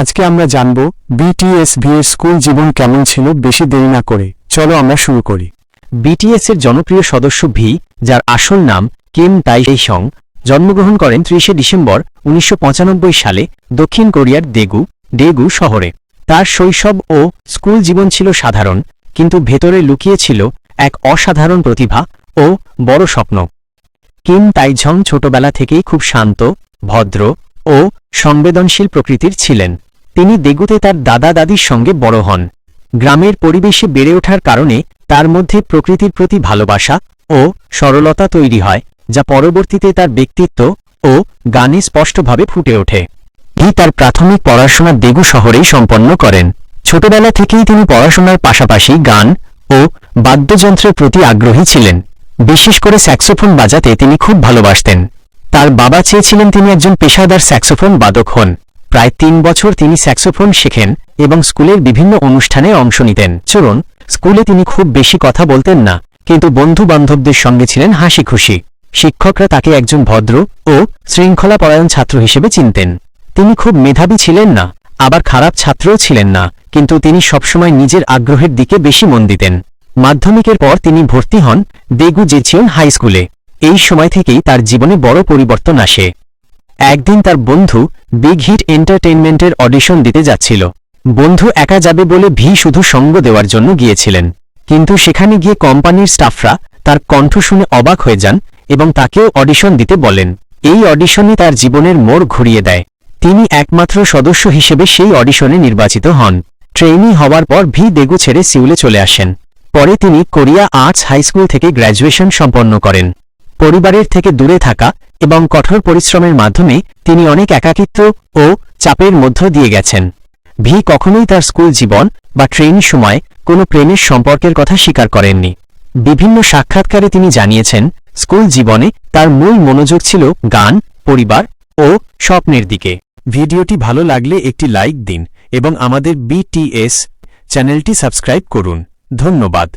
আজকে আমরা জানব বিটিএস ভি এর স্কুল জীবন কেমন ছিল বেশি দেরি না করে। চলো আমরা শুরু করি। বিটিএস এর জনপ্রিয় সদস্য ভি যার আসল নাম কিম তাই সং জন্মগ্রহণ করেন ত্রিশে ডিসেম্বর উনিশশো পঁচানব্বই সালে দক্ষিণ কোরিয়ার দেগু ডেগু শহরে। তার শৈশব ও স্কুল জীবন ছিল সাধারণ, কিন্তু ভেতরে লুকিয়ে ছিল এক অসাধারণ প্রতিভা ও বড় স্বপ্ন। কিম তাইঝং ছোটবেলা থেকেই খুব শান্ত, ভদ্র ও সংবেদনশীল প্রকৃতির ছিলেন। তিনি দেগুতে তার দাদা দাদির সঙ্গে বড় হন। গ্রামের পরিবেশে বেড়ে ওঠার কারণে তার মধ্যে প্রকৃতির প্রতি ভালোবাসা ও সরলতা তৈরি হয়, যা পরবর্তীতে তার ব্যক্তিত্ব ও গানে স্পষ্টভাবে ফুটে ওঠে। হি তার প্রাথমিক পড়াশোনা দেগু শহরেই সম্পন্ন করেন। ছোটবেলা থেকেই তিনি পড়াশোনার পাশাপাশি গান ও বাদ্যযন্ত্রের প্রতি আগ্রহী ছিলেন। বিশেষ করে স্যাক্সোফোন বাজাতে তিনি খুব ভালোবাসতেন। তার বাবা চেয়েছিলেন তিনি একজন পেশাদার স্যাক্সোফোন বাদক হন। প্রায় তিন বছর তিনি স্যাক্সোফোন শেখেন এবং স্কুলের বিভিন্ন অনুষ্ঠানে অংশ নিতেন। চলুন, স্কুলে তিনি খুব বেশি কথা বলতেন না, কিন্তু বন্ধু বান্ধবদের সঙ্গে ছিলেন হাসি খুশি শিক্ষকরা তাকে একজন ভদ্র ও শৃঙ্খলাপরায়ণ ছাত্র হিসেবে চিনতেন। তিনি খুব মেধাবী ছিলেন না, আবার খারাপ ছাত্রও ছিলেন না, কিন্তু তিনি সবসময় নিজের আগ্রহের দিকে বেশি মন দিতেন। মাধ্যমিকের পর তিনি ভর্তি হন দেগু জেচিয়ন হাই স্কুলে। এই সময় থেকেই তার জীবনে বড় পরিবর্তন আসে। একদিন তার বন্ধু বিগ হিট এন্টারটেইনমেন্টের অডিশন দিতে যাচ্ছিল। বন্ধু একা যাবে বলে ভি শুধু সঙ্গ দেওয়ার জন্য গিয়েছিলেন। কিন্তু সেখানে গিয়ে কোম্পানির স্টাফরা তার কণ্ঠ শুনে অবাক হয়ে যান এবং তাকেও অডিশন দিতে বলেন। এই অডিশনই তার জীবনের মোড় ঘুরিয়ে দেয়। তিনি একমাত্র সদস্য হিসেবে সেই অডিশনে নির্বাচিত হন। ট্রেইনি হওয়ার পর ভি দেগু ছেড়ে সিউলে চলে আসেন। পরে তিনি কোরিয়া আর্টস হাই স্কুল থেকে গ্র্যাজুয়েশন সম্পন্ন করেন। পরিবারের থেকে দূরে থাকা এবং কঠোর পরিশ্রমের মাধ্যমে তিনি অনেক একাকিত্ব ও চাপের মধ্য দিয়ে গেছেন। ভি কখনোই তার স্কুল জীবন বা ট্রেন সময় কোনো প্রেমের সম্পর্কের কথা স্বীকার করেননি। বিভিন্ন সাক্ষাৎকারে তিনি জানিয়েছেন, স্কুল জীবনে তার মূল মনোযোগ ছিল গান, পরিবার ও স্বপ্নের দিকে। ভিডিওটি ভালো লাগলে একটি লাইক দিন এবং আমাদের বিটিএস চ্যানেলটি সাবস্ক্রাইব করুন। ধন্যবাদ।